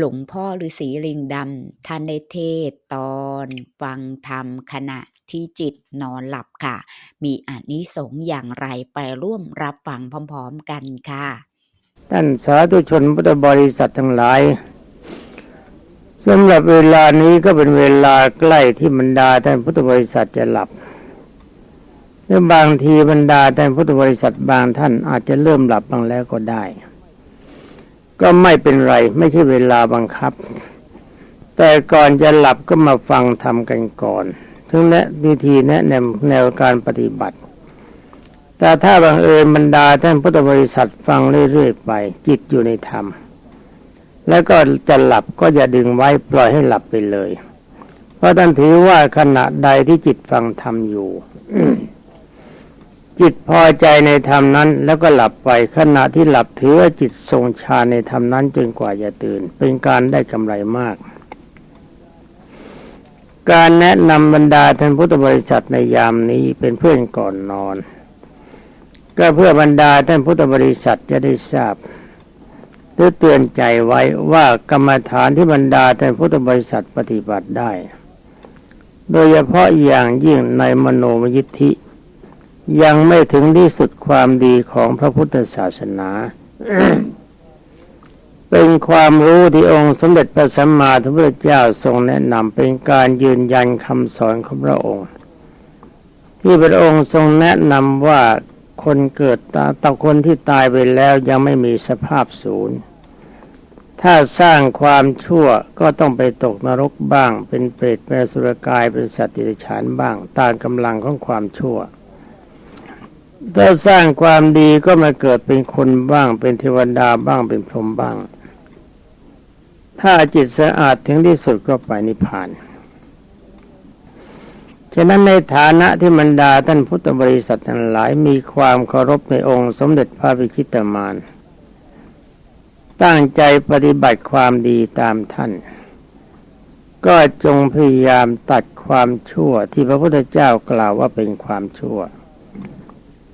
หลวงพ่อฤาษีลิงดำท่านได้เทศตอนฟังธรรมขณะที่จิตนอนหลับค่ะ มีอานิสงส์อย่างไรไปร่วมรับฟังพร้อมๆกันค่ะ ท่านสาธุชนพุทธบริษัททั้งหลายสำหรับเวลานี้ก็เป็นเวลาใกล้ที่บรรดาท่านพุทธบริษัทจะหลับหรือบางทีบรรดาท่านพุทธบริษัทบางท่านอาจจะเริ่มหลับบ้างแล้วก็ได้ ก็ไม่เป็นไร ไม่ใช่เวลาบังคับ แต่ก่อนจะหลับก็มาฟังทำกันก่อนถึงแนะวิธีแนะแนวแนวการปฏิบัติ แต่ถ้าบังเอิญบรรดาท่านพุทธบริษัทฟังเรื่อยๆไป จิตอยู่ในธรรม แล้วก็จะหลับก็อย่าดึงไว้ปล่อยให้หลับไปเลย เพราะท่านถือว่าขณะใดที่จิตฟังธรรมอยู่ จิตพอใจในธรรมนั้น แล้วก็หลับไปขณะที่หลับถือว่าจิตทรงฌานในธรรมนั้นจนกว่าจะตื่น เป็นการได้กำไรมาก การแนะนำบรรดาท่านพุทธบริษัทในยามนี้เป็นเพื่อนก่อนนอน ก็เพื่อบรรดาท่านพุทธบริษัทจะได้ทราบหรือเตือนใจไว้ว่ากรรมฐานที่บรรดาท่านพุทธบริษัทปฏิบัติได้ โดยเฉพาะอย่างยิ่งในมโนมยิทธิ ยังไม่ถึงที่สุดความดีของพระพุทธศาสนา เป็นความรู้ที่องค์สมเด็จพระสัมมาสัมพุทธเจ้าทรงแนะนำเป็นการยืนยันคำสอนของพระองค์ ที่พระองค์ทรงแนะนำว่าคนเกิดตาตาคนที่ตายไปแล้วยังไม่มีสภาพศูนย์ ถ้าสร้างความชั่วก็ต้องไปตกนรกบ้าง เป็นเปรตเป็นสุรกายเป็นสัตว์ติฉานบ้างตามกำลังของความชั่ว ถ้าสร้างความดีก็มาเกิดเป็นคนบ้าง เป็นเทวดาบ้างเป็นพรหมบ้าง ถ้าจิตสะอาดถึงที่สุดก็ไปนิพพาน ฉะนั้นในฐานะที่บรรดาท่านพุทธบริษัททั้งหลายมีความเคารพในองค์สมเด็จพระพิชิตมารตั้งใจปฏิบัติความดีตามท่าน ก็จงพยายามตัดความชั่วที่พระพุทธเจ้ากล่าวว่าเป็นความชั่ว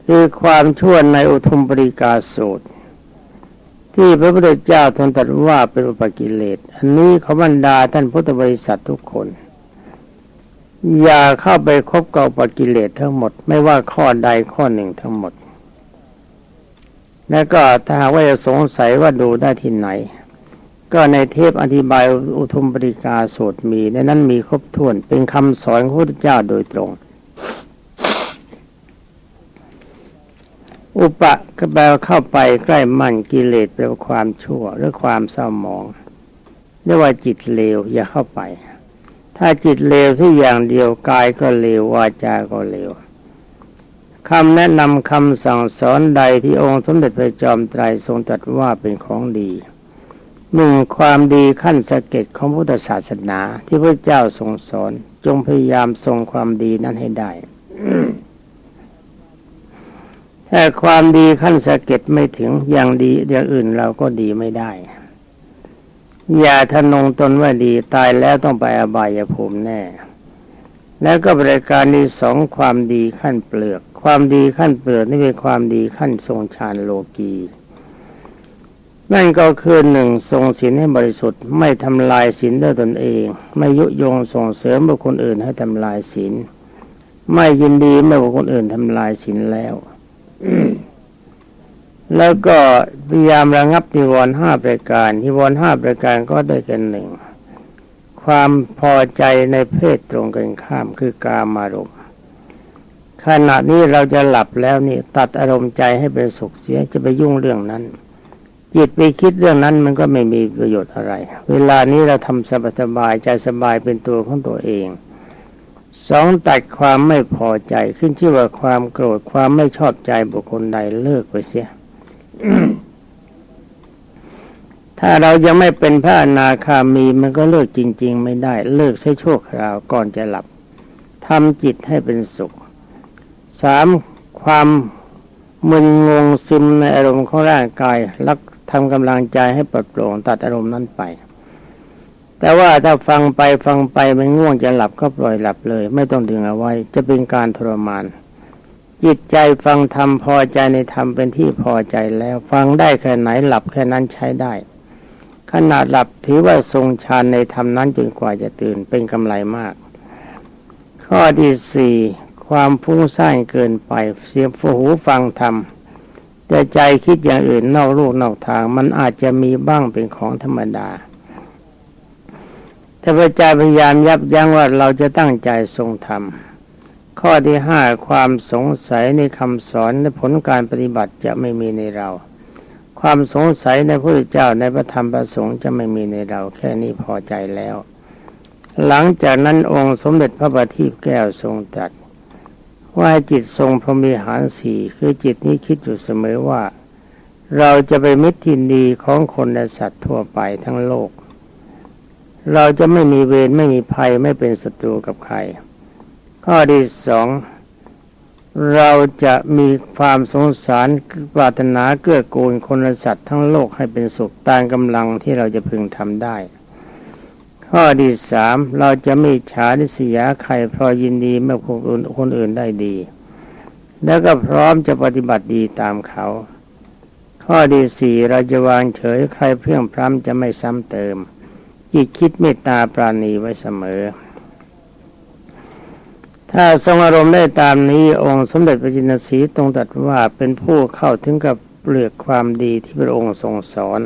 คือความชั่วในอุทุมปริกาสูตร ที่พระพุทธเจ้าทรงตรัสว่าเป็นอุปกิเลส อันนี้เขาบรรดาท่านพุทธบริษัททุกคน อย่าเข้าไปคบกับอุปกิเลสทั้งหมด ไม่ว่าข้อใดข้อหนึ่งทั้งหมด แล้วก็ถ้าหากว่าจะสงสัยว่าดูได้ที่ไหน ก็ในเทพอธิบายอุทุมปริกาสูตรมีในนั้นมีครบถ้วนเป็นคำสอนของพระพุทธเจ้าโดยตรง อุปะก็แปลว่าเข้าไปใกล้มั่นกิเลสแปลว่าความชั่วหรือความเศร้าหมองเรียกว่าจิตเลวอย่าเข้าไป ถ้าจิตเลวที่อย่างเดียวกายก็เลววาจาก็เลวคำแนะนำคำสั่งสอนใดที่องค์สมเด็จพระจอมไตรทรงตรัสว่าเป็นของดีหนึ่งความดีขั้นสเก็ดของพุทธศาสนาที่พระเจ้าทรงสอนจงพยายามทรงความดีนั้นให้ได้ ถ้าความดีขั้นสะเก็ดไม่ถึงอย่างดีอย่างอื่นเราก็ดีไม่ได้ อย่าทะนงตนว่าดีตายแล้วต้องไปอบายภูมิแน่ แล้วก็บริการที่สองความดีขั้นเปลือก ความดีขั้นเปลือกนี่เป็นความดีขั้นทรงฌานโลกีนั่นก็คือหนึ่งทรงศีลให้บริสุทธิ์ ไม่ทำลายศีลด้วยตนเอง ไม่ยุยงส่งเสริมบุคคลอื่นให้ทำลายศีลไม่ยินดีเมื่อบุคคลอื่นทำลายศีลแล้ว แล้วก็พยายามระงับนิวรณ์ห้าประการนิวรณ์ห้าประการก็ได้กันหนึ่งความพอใจในเพศตรงกันข้ามคือกามารมณ์ขณะนี้เราจะหลับแล้วนี่ตัดอารมณ์ใจให้เป็นสุขเสียจะไปยุ่งเรื่องนั้น จิตไปคิดเรื่องนั้นมันก็ไม่มีประโยชน์อะไร เวลานี้เราทำสบายสบายใจสบายเป็นตัวของตัวเอง สองตัดความไม่พอใจขึ้นชื่อว่าความโกรธความไม่ชอบใจบุคคลใดเลิกไปเสียถ้าเรายังไม่เป็นพระอนาคามีมันก็เลิกจริง ๆ ไม่ได้เลิกใช้ชั่วคราวก่อนจะหลับทำจิตให้เป็นสุขสามความมึนงงซึมในอารมณ์ของร่างกายรักทำกำลังใจให้ปลดโปร่งตัดอารมณ์นั้นไป แต่ว่าถ้าฟังไปฟังไปมันง่วงจะหลับก็ปล่อยหลับเลย ไม่ต้องดึงเอาไว้ จะเป็นการทรมาน จิตใจฟังธรรมพอใจในธรรมเป็นที่พอใจแล้ว ฟังได้แค่ไหนหลับแค่นั้นใช้ได้ขณะหลับถือว่าทรงฌานในธรรมนั้นจนกว่าจะตื่นเป็นกำไรมาก ข้อที่สี่ความฟุ้งซ่านเกินไป เสียงหูฟังธรรมแต่ใจคิดอย่างอื่นนอกลูกนอกทาง มันอาจจะมีบ้างเป็นของธรรมดา แต่พระเจ้าพยายามยับยั้งว่าเราจะตั้งใจทรงธรรม ข้อที่ห้าความสงสัยในคำสอนและผลการปฏิบัติจะไม่มีในเรา ความสงสัยในพระพุทธเจ้าในพระธรรมประสงค์จะไม่มีในเรา แค่นี้พอใจแล้ว หลังจากนั้นองค์สมเด็จพระบัณฑิตแก้วทรงตรัสว่าให้จิตทรงพรหมิหารสี่คือจิตนี้คิดอยู่เสมอว่า เราจะไปมิตรที่ดีของคนและสัตว์ทั่วไปทั้งโลก เราจะไม่มีเวรไม่มีภัยไม่เป็นศัตรูกับใคร ข้อที่สองเราจะมีความสงสารปรารถนาเกื้อกูลคนสัตว์ทั้งโลกให้เป็นสุขตามกำลังที่เราจะพึงทำได้ ข้อที่สามเราจะไม่ฉาดิสยาใครเพราะยินดีเมื่อคนอื่นคนอื่นได้ดี แล้วก็พร้อมจะปฏิบัติดีตามเขา ข้อที่สี่เราจะวางเฉยใครเพื่องพร้ำจะไม่ซ้ำเติม จิตคิดเมตตาปราณีไว้เสมอ ถ้าทรงอารมณ์ได้ตามนี้องค์สมเด็จพระจินสีทรงตรัสว่าเป็นผู้เข้าถึงกับเปลือกความดีที่พระองค์ทรงสอน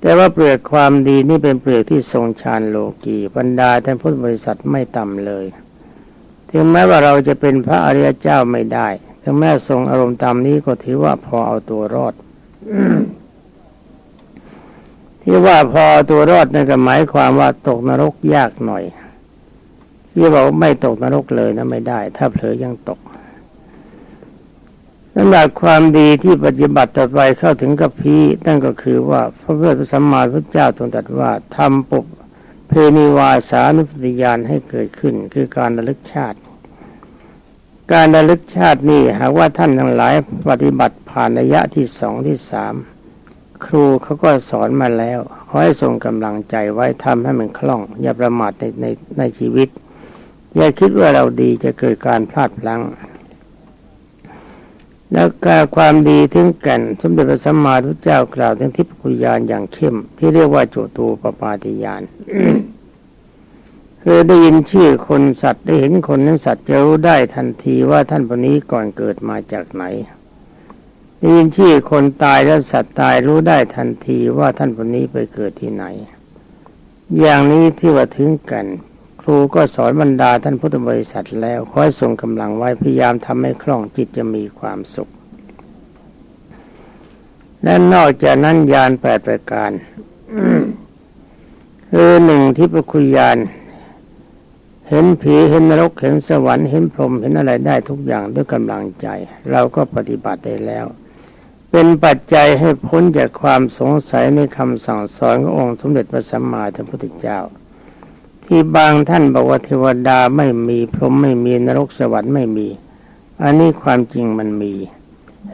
แต่ว่าเปลือกความดีนี่เป็นเปลือกที่ทรงฌานโลกีบรรดาท่านพุทธบริษัทไม่ต่ำเลย ถึงแม้ว่าเราจะเป็นพระอริยเจ้าไม่ได้ ถึงแม้ทรงอารมณ์ตามนี้ก็ถือว่าพอเอาตัวรอด ที่ว่าพอตัวรอดนั่นก็หมายความว่าตกนรกยากหน่อยที่บอกไม่ตกนรกเลยนะไม่ได้ ถ้าเผลอยังตกสำหรับความดีที่ปฏิบัติต่อไปเข้าถึงกับพีนั่นก็คือว่าพระพุทธสัมมาสัมพุทธเจ้าทรงตรัสว่าทำปุบเพนิวาสานุสติญาณให้เกิดขึ้น คือการระลึกชาติ การระลึกชาตินี่หากว่าท่านทั้งหลายปฏิบัติผ่านระยะที่สองที่สาม ครูเขาก็สอนมาแล้วขอให้ทรงกำลังใจไว้ทำให้มันคล่อง อย่าประมาทในในในชีวิต อย่าคิดว่าเราดีจะเกิดการพลาดพลั้งแล้วการความดีถึงกันสมเด็จพระสัมมาสัมพุทธเจ้ากล่าวถึงทิพยคุยานอย่างเข้ม ที่เรียกว่าโจตูปปาติยานคือได้ยินชื่อคนสัตว์ได้เห็นคนนั้นสัตว์จะรู้ได้ทันทีว่าท่านคนนี้ก่อนเกิดมาจากไหน ได้ยินชื่อคนตายและสัตว์ตายรู้ได้ทันทีว่าท่านคนนี้ไปเกิดที่ไหน อย่างนี้ที่ว่าถึงกัน ครูก็สอนบรรดาท่านพุทธบริษัทแล้วคอยส่งกำลังไว้พยายามทำให้คล่องจิตจะมีความสุข และนอกจากนั้นยานแปดประการคือหนึ่งที่ประคุยานเห็นผีเห็นนรกเห็นสวรรค์เห็นพรหมเห็นอะไรได้ทุกอย่างด้วยกำลังใจ เราก็ปฏิบัติได้แล้ว เป็นปัจจัยให้พ้นจากความสงสัยในคำสั่งสอนขององค์สมเด็จพระสัมมาสัมพุทธเจ้า ที่บางท่านบอกว่าเทวดาไม่มีพรหมไม่มีนรกสวรรค์ไม่มี อันนี้ความจริงมันมี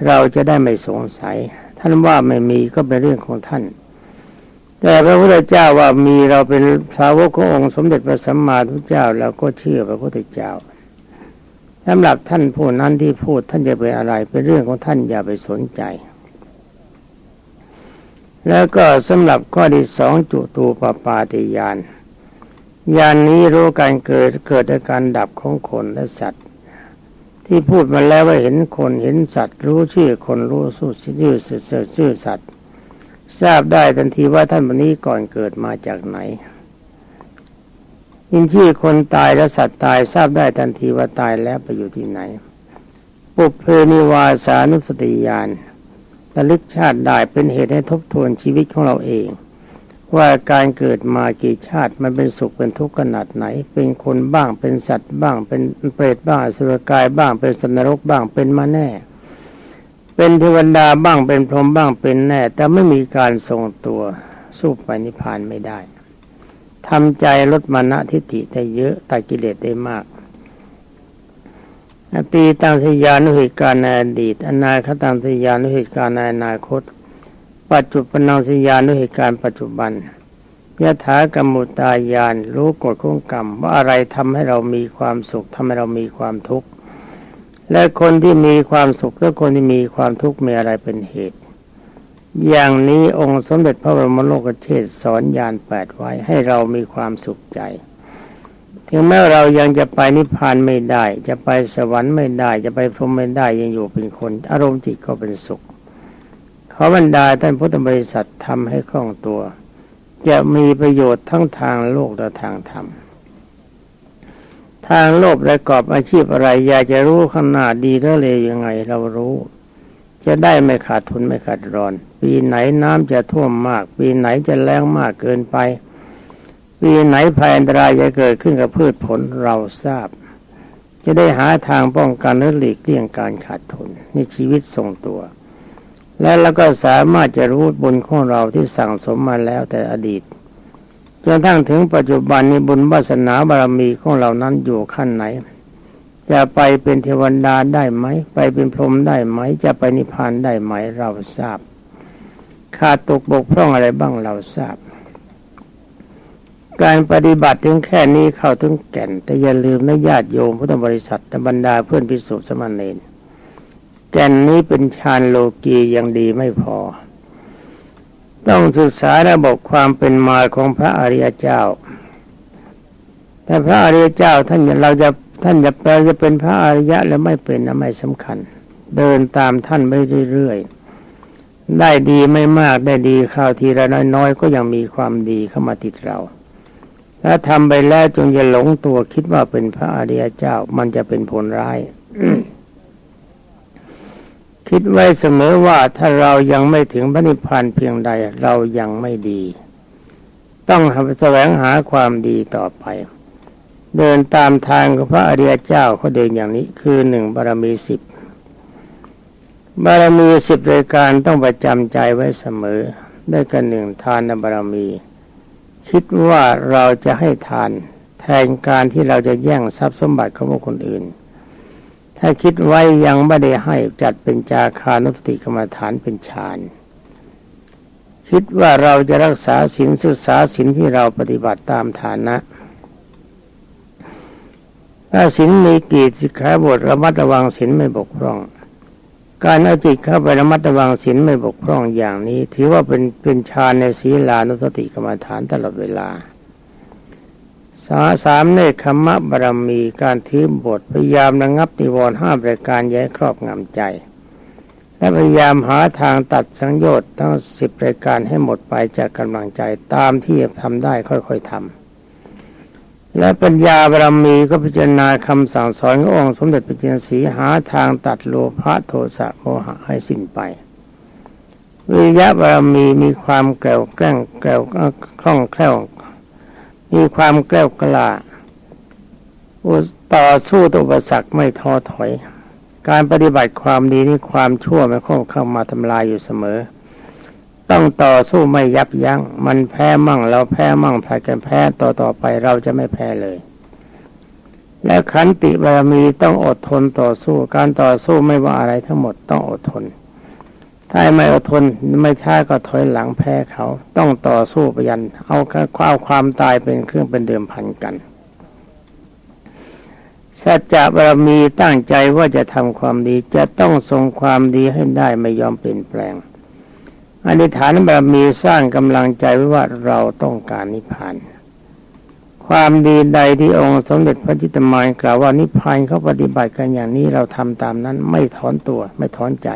เราจะได้ไม่สงสัย ท่านว่าไม่มีก็เป็นเรื่องของท่าน แต่พระพุทธเจ้าว่ามีเราเป็นสาวกขององค์สมเด็จพระสัมมาสัมพุทธเจ้าเราก็เชื่อพระพุทธเจ้าสำหรับท่านผู้นั้นที่พูดท่านจะเป็นอะไรเป็นเรื่องของท่านอย่าไปสนใจ แล้วก็สำหรับข้อที่สองจุตูปปาติยานยานนี้รู้การเกิดเกิดและการดับของคนและสัตว์ ที่พูดมาแล้วว่าเห็นคนเห็นสัตว์ รู้ชื่อคนรู้สู้ชื่อเสือชื่อสัตว์ ทราบได้ทันทีว่าท่านวันนี้ก่อนเกิดมาจากไหนยินชื่อคนตายและสัตว์ตายทราบได้ทันทีว่าตายแล้วไปอยู่ที่ไหน ปุเพนิวาสานุสติญาณ ระลึกชาติได้เป็นเหตุให้ทบทวนชีวิตของเราเอง ว่าการเกิดมากี่ชาติมันเป็นสุขเป็นทุกข์ขนาดไหน เป็นคนบ้างเป็นสัตว์บ้าง เป็นเปรตบ้างสุรกายบ้างเป็นสัตว์นรกบ้างเป็นมาแน่ เป็นเทวดาบ้างเป็นพรหมบ้างเป็นแน่ แต่ไม่มีการทรงตัวสู้ไปนิพพานไม่ได้ทำใจลดมานะทิฏฐิได้เยอะตัดกิเลสได้มาก อตีตังสยานุเหตุการณ์ในอดีต อนาคตังสยานุเหตุการในอนาคต ปัจจุบันนังสยานุเหตุการณ์ปัจจุบันยถากรรมุตายานรู้กฎของกรรม ว่าอะไรทำให้เรามีความสุขทำให้เรามีความทุกข์และคนที่มีความสุขและคนที่มีความทุกข์มีอะไรเป็นเหตุ อย่างนี้องค์สมเด็จพระบรมโลกเชษสอนยานแปดไว้ให้เรามีความสุขใจ ถึงแม้เรายังจะไปนิพพานไม่ได้ จะไปสวรรค์ไม่ได้ จะไปพรหมไม่ได้ยังอยู่เป็นคน อารมณ์จิตก็เป็นสุขขอบรรดาท่านพุทธบริษัททำให้คล่องตัว จะมีประโยชน์ทั้งทางโลกและทางธรรม ทางโลกประกอบอาชีพอะไร อยากจะรู้ข้างหน้าดีหรือเลวยังไงเรารู้ จะได้ไม่ขาดทุนไม่ขาดร้อน ปีไหนน้ำจะท่วมมาก ปีไหนจะแรงมากเกินไป ปีไหนภัยอันตรายจะเกิดขึ้นกับพืชผลเราทราบ จะได้หาทางป้องกันหรือหลีกเลี่ยงการขาดทุนในชีวิตทรงตัว และเราก็สามารถจะรู้บุญของเราที่สั่งสมมาแล้วแต่อดีตจนทั้งถึงปัจจุบันนี้บุญวาสนาบารมีของเรานั้นอยู่ขั้นไหน จะไปเป็นเทวดาได้ไหม ไปเป็นพรหมได้ไหม จะไปนิพพานได้ไหมเราทราบ ขาดตกบกพร่องอะไรบ้างเราทราบ การปฏิบัติถึงแค่นี้เข้าถึงแก่น แต่อย่าลืมนะญาติโยมพุทธบริษัทบรรดาเพื่อนพิสุทธิ์สมณเณรแก่นนี้เป็นฌานโลกียังดีไม่พอ ต้องศึกษาระบบความเป็นมาของพระอริยเจ้า แต่พระอริยเจ้าท่านเราจะท่านจะเราจะเป็นพระอริยะแล้วไม่เป็นนะไม่สำคัญ เดินตามท่านไปเรื่อยๆได้ดีไม่มากได้ดีคราวทีละน้อยๆก็ยังมีความดีเข้ามาติดเรา ถ้าทำไปแล้วจงอย่าหลงตัวคิดว่าเป็นพระอริยเจ้ามันจะเป็นผลร้าย คิดไว้เสมอว่าถ้าเรายังไม่ถึงพระนิพพานเพียงใดเรายังไม่ดี ต้องแสวงหาความดีต่อไป เดินตามทางของพระอริยเจ้าเขาเดินอย่างนี้คือหนึ่งบารมีสิบบารมีสิบรายการต้องประจำใจไว้เสมอ ได้กันหนึ่งทานบารมี คิดว่าเราจะให้ทาน แทนการที่เราจะแย่งทรัพย์สมบัติของคคลอื่น ถ้าคิดไว้ยังไม่ได้ให้จัดเป็นจาคานุสติกรรมฐานเป็นฌานคิดว่าเราจะรักษาศีลศึกษาศีลที่เราปฏิบัติตามฐานะถ้าศีลมีกีสิกขาบทระมัดระวังศีลไม่บกพร่อง การเอาจิตเข้าไประมัดระวังศีลไม่บกพร่องอย่างนี้ ถือว่าเป็นเป็นฌานในศีลานุสติกรรมฐานตลอดเวลาสาสามเนคขมะบารมีการถือบทพยายามระงับนิวรณ์ห้าประการแย้ครอบงำใจ และพยายามหาทางตัดสังโยชน์ทั้งสิบรายการให้หมดไปจากกำลังใจตามที่ทำได้ค่อยๆทำ และปัญญาบารมีก็พิจารณาคำสั่งสอนขององค์สมเด็จพระจินสีหาทางตัดโลภะโทสะโมหะให้สิ้นไป วิยะบารมีมีความแกล้วแกล้งแกล้วคล่องแคล่ว มีความแกล้วกล้าต่อสู้ต่ออุปสรรคไม่ท้อถอย การปฏิบัติความดีนี่ความชั่วไม่ค่อยเข้ามาทำลายอยู่เสมอ ต้องต่อสู้ไม่ยับยัง้งมันแพ้มั่งเราแพ้มั่งผลัดกันแพ้ต่อต่อไปเราจะไม่แพ้เลย และขันติบารมีต้องอดทนต่อสู้การต่อสู้ไม่ว่าอะไรทั้งหมดต้องอดทน ถ้าไม่อดทนไม่ช้าก็ถอยหลังแพ้เขาต้องต่อสู้ไปยัน เอาความความตายเป็นเครื่องเป็นเดิมพันกันสัจจะบารมีตั้งใจว่าจะทำความดีจะต้องทรงความดีให้ได้ไม่ยอมเปลี่ยนแปลง อธิษฐานบารมีสร้างกำลังใจไว้ว่าเราต้องการนิพพาน ความดีใดที่องค์สมเด็จพระจิตตมานกล่าวว่านิพพานเขาปฏิบัติกันอย่างนี้เราทำตามนั้นไม่ถอนตัวไม่ถอนใจ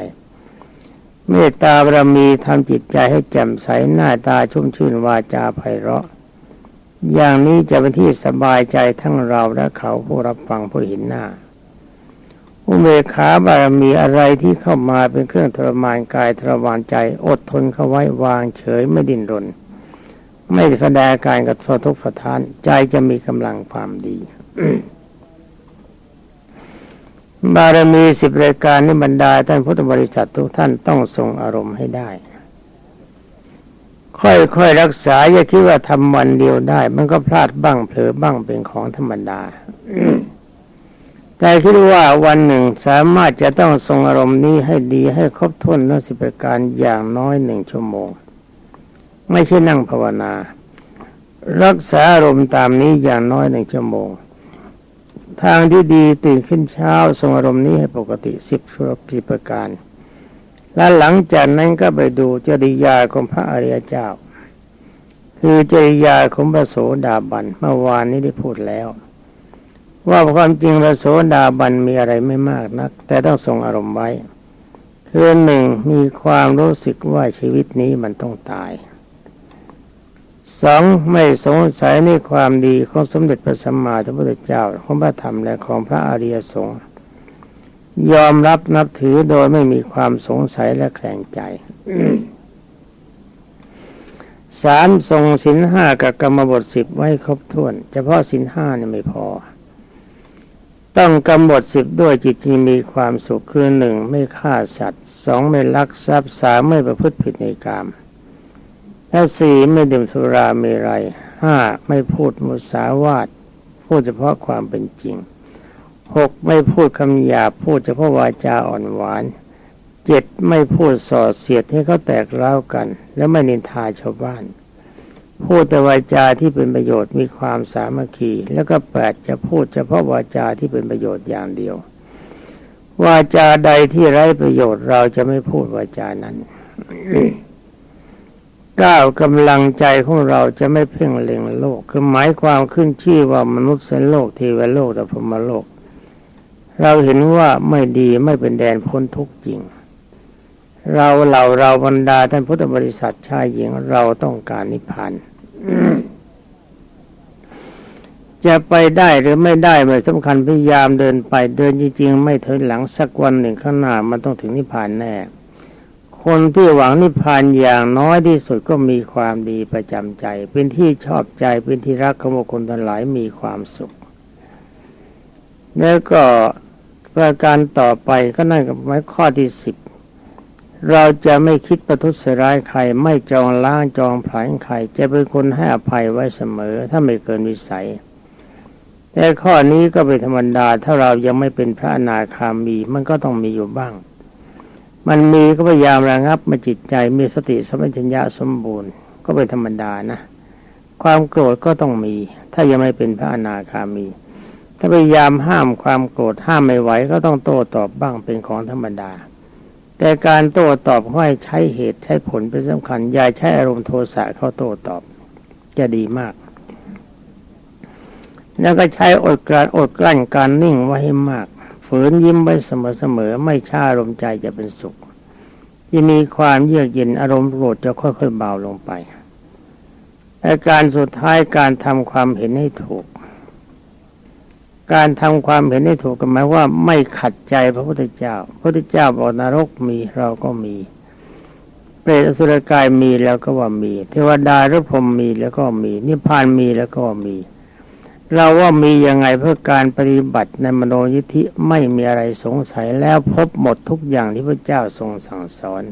เมตตาบารมีทำจิตใจให้แจ่มใสหน้าตาชุ่มชื่นวาจาไพเราะ อย่างนี้จะเป็นที่สบายใจทั้งเราและเขาผู้รับฟังผู้เห็นหน้า อุเบกขาบารมีอะไรที่เข้ามาเป็นเครื่องทรมานกายทรมานใจ อดทนเข้าไว้วางเฉยไม่ดิ้นรน ไม่แสดงการกับททุกข์สะท้าน ใจจะมีกำลังความดีบารมีสิบรายการนี้บรรดาท่านพุทธบริษัททุกท่านต้องทรงอารมณ์ให้ได้ ค่อยๆรักษาอย่าคิดว่าทำวันเดียวได้ มันก็พลาดบ้างเผลอบ้างเป็นของธรรมดา แต่คิดว่าวันหนึ่งสามารถจะต้องทรงอารมณ์นี้ให้ดีให้ครบถ้วนทั้งสิบประการอย่างน้อยหนึ่งชั่วโมง ไม่ใช่นั่งภาวนา รักษาอารมณ์ตามนี้อย่างน้อยหนึ่งชั่วโมง ทางที่ดีตื่นขึ้นเช้าทรงอารมณ์นี้ให้ปกติสิบชั่วสิบประการ และหลังจากนั้นก็ไปดูจริยาของพระอริยเจ้า คือจริยาของพระโสดาบันเมื่อวานนี้ได้พูดแล้ว ว่าความจริงพระโสดาบันมีอะไรไม่มากนัก แต่ต้องทรงอารมณ์ไว้คือหนึ่งมีความรู้สึกว่าชีวิตนี้มันต้องตายสองไม่สงสัยในความดีของสมเด็จพระสัมมาสัมพุทธเจ้าของพระธรรมและของพระอริยสงฆ์ยอมรับนับถือโดยไม่มีความสงสัยและแคลงใจสามทรงสินห้ากับกรรมบทสิบไว้ครบถ้วน เฉพาะสินห้าเนี่ยไม่พอ ต้องกำหนดสิบด้วยจิตที่มีความสุขคือหนึ่งไม่ฆ่าสัตว์สองไม่ลักทรัพย์สามไม่ประพฤติผิดในกามและสี่ไม่ดื่มสุราเมรัยห้าไม่พูดมุสาวาทพูดเฉพาะความเป็นจริงหกไม่พูดคำหยาบพูดเฉพาะวาจาอ่อนหวานเจ็ดไม่พูดส่อเสียดให้เขาแตกร้ากัน และไม่นินทาชาวบ้าน พูดแต่วาจาที่เป็นประโยชน์มีความสามัคคี แล้วก็แปดจะพูดเฉพาะวาจาที่เป็นประโยชน์อย่างเดียว วาจาใดที่ไร้ประโยชน์เราจะไม่พูดวาจานั้นก้าวกำลังใจของเราจะไม่เพ่งเล็งโลก คือหมายความขึ้นชื่อว่ามนุษย์เสนโลกเทวโลกและพรหมโลก เราเห็นว่าไม่ดีไม่เป็นแดนพ้นทุกข์จริง เราเหล่าเราบรรดาท่านพุทธบริษัทชายหญิงเราต้องการนิพพานจะไปได้หรือไม่ได้ไม่สำคัญพยายามเดินไปเดินจริงๆ ไม่ถอยหลังสักวันหนึ่งข้างหน้ามันต้องถึงนิพพานแน่ คนที่หวังนิพพานอย่างน้อยที่สุดก็มีความดีประจำใจ เป็นที่ชอบใจเป็นที่รักของคคลทั้งหลายมีความสุข แล้วก็ประการต่อไปก็นั่นกับหมายข้อที่สิบ เราจะไม่คิดประทุษร้ายใครไม่จองล้างจองผลายใครจะเป็นคนให้อภัยไว้เสมอ ถ้าไม่เกินวิสัย แต่ข้อนี้ก็เป็นธรรมดาถ้าเรายังไม่เป็นพระอนาคามีมันก็ต้องมีอยู่บ้าง มันมีก็พยายามระงับมาจิตใจมีสติสมปชัญญะสมบูรณ์ ก็เป็นธรรมดานะ ความโกรธก็ต้องมี ถ้ายังไม่เป็นพระอนาคามี ถ้าพยายามห้ามความโกรธห้ามไม่ไหวก็ต้องโต้ตอบบ้างเป็นของธรรมดา แต่การโต้ตอบให้ใช้เหตุใช้ผลเป็นสำคัญ อย่าใช้อารมณ์โทสะเข้าโต้ตอบ จะดีมาก แล้วก็ใช้อดกลั้นอดกลั้นการนิ่งไว้ให้มาก ฝืนยิ้มไว้เสมอๆไม่ช้าอารมณ์ใจจะเป็นสุขที่มีความเยือกเย็นอารมณ์โกรธจะค่อยๆเบาลงไปและการสุดท้ายการทำความเห็นให้ถูก การทำความเห็นให้ถูกก็หมายว่าไม่ขัดใจพระพุทธเจ้า พระพุทธเจ้าบอกนรกมีเราก็มี เปรตอสุรกายมีแล้วก็ว่ามี เทวดาหรือพรมมีแล้วก็มี นิพพานมีแล้วก็มี เราว่ามียังไงเพื่อการปฏิบัติในมโนยิธิไม่มีอะไรสงสัยแล้วพบหมดทุกอย่างที่พระเจ้าทรงสั่งสอน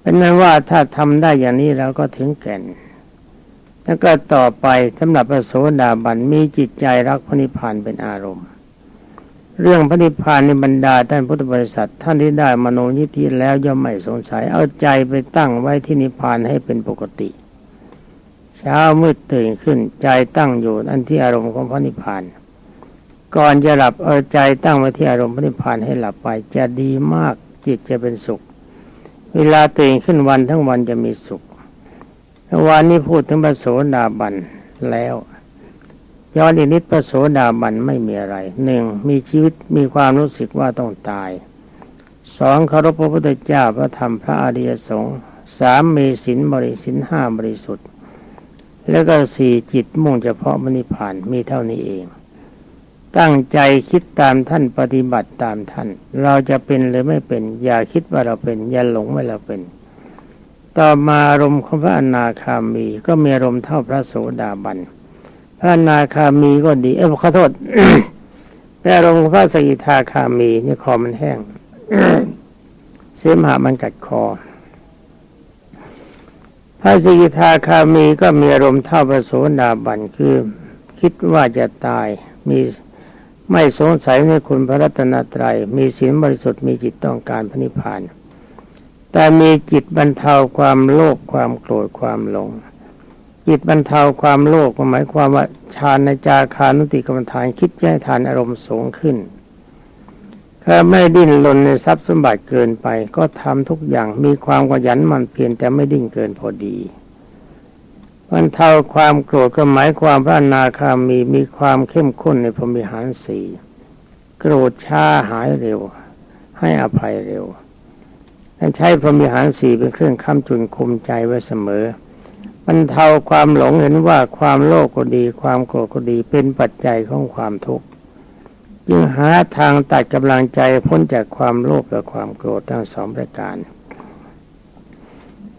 เป็นนั้นว่าถ้าทำได้อย่างนี้เราก็ถึงแก่น แล้วก็ต่อไปสำหรับพระโสดาบันมีจิตใจรักพระนิพพานเป็นอารมณ์ เรื่องพระนิพพานในบรรดาท่านพุทธบริษัทท่านที่ได้มโนยิธิแล้วย่อมไม่สงสัยเอาใจไปตั้งไว้ที่นิพพานให้เป็นปกติ เช้ามืดตื่นขึ้นใจตั้งอยู่อันที่อารมณ์ของพระนิพพาน ก่อนจะหลับเอาใจตั้งไว้ที่อารมณ์พระนิพพานให้หลับไปจะดีมากจิตจะเป็นสุข เวลาตื่นขึ้นวันทั้งวันจะมีสุข วันนี้พูดถึงพระโสดาบันแล้ว ย้อนอีกนิดพระโสดาบันไม่มีอะไรหนึ่งมีชีวิตมีความรู้สึกว่าต้องตายสองเคารพพระพุทธเจ้าพระธรรมพระอริยสงฆ์สามมีศีลบริสินห้าบริสุทธิ์ แล้วก็สี่จิตมุ่งเฉพาะมรรคนิพานมีเท่านี้เอง ตั้งใจคิดตามท่านปฏิบัติตามท่าน เราจะเป็นหรือไม่เป็น อย่าคิดว่าเราเป็น อย่าหลงว่าเราเป็น ต่อมาอารมณ์ของพระอนาคามีก็มีอารมณ์เท่าพระโสดาบัน พระอนาคามีก็ดี เอ้ยขอโทษแต่อารมณ์ของพระสกิทาคามีนี่คอมันแห้ง เสมหะมันกัดคอ พระสกิทาคามีก็มีอารมณ์เท่าพระโสดาบันคือ คิดว่าจะตายมีไม่สงสัยในคุณพระรัตนตรัยมีศีลบริสุทธิ์มีจิตต้องการพระนิพพาน แต่มีจิตบรรเทาความโลภความโกรธความหลง จิตบรรเทาความโลภหมายความว่าฌานในจาคานุติกรรมฐานคิดจะให้ทานอารมณ์สูงขึ้นถ้าไม่ดิ้นรนในทรัพย์สมบัติเกินไป ก็ทำทุกอย่างมีความขยันมันเพียรแต่ไม่ดิ้นเกินพอดีบรรเทาความโกรธก็หมายความพระอนาคามีมีความเข้มข้นในพรหมิหารสี่โกรธช้าหายเร็ว ให้อภัยเร็ว และใช้พรหมิหารสี่เป็นเครื่องค้ำจุนคุมใจไว้เสมอบรรเทาความหลงเห็นว่าความโลภก็ดี ความโกรธก็ดีเป็นปัจจัยของความทุกข์จึงหาทางตัดกำลังใจพ้นจากความโลภและความโกรธทั้งสองประการ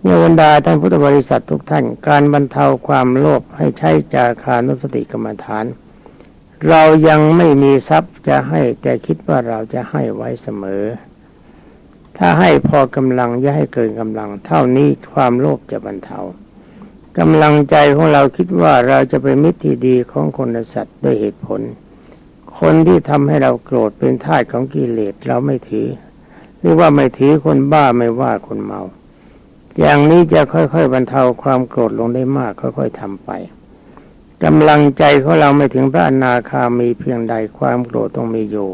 เนี่ยบรรดาท่านพุทธบริษัททุกท่าน การบรรเทาความโลภให้ใช้จาคานุสติกรรมฐาน เรายังไม่มีทรัพย์จะให้แต่คิดว่าเราจะให้ไว้เสมอ ถ้าให้พอกำลังอย่าให้เกินกำลัง เท่านี้ความโลภจะบรรเทากำลังใจของเราคิดว่าเราจะเป็นมิตรที่ดีของคนและสัตว์ด้วยเหตุผล คนที่ทำให้เราโกรธเป็นทาสของกิเลสเราไม่ถือหรือว่าไม่ถือคนบ้าไม่ว่าคนเมา อย่างนี้จะค่อยๆบรรเทาความโกรธลงได้มาก ค่อยๆทำไปกำลังใจของเราไม่ถึงพระอนาคามีเพียงใดความโกรธต้องมีอยู่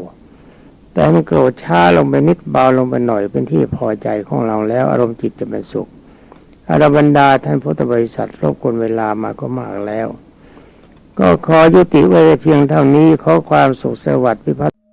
แต่มันโกรธช้าลงไปนิดเบาลงไปหน่อยเป็นที่พอใจของเราแล้วอารมณ์จิตจะเป็นสุขอรบรรดาท่านพุทธบริษัทรบกวนเวลามาก็มากแล้ว ก็ขอยุติไว้เพียงเท่านี้ขอความสุขสวัสดิ์พิพัฒน์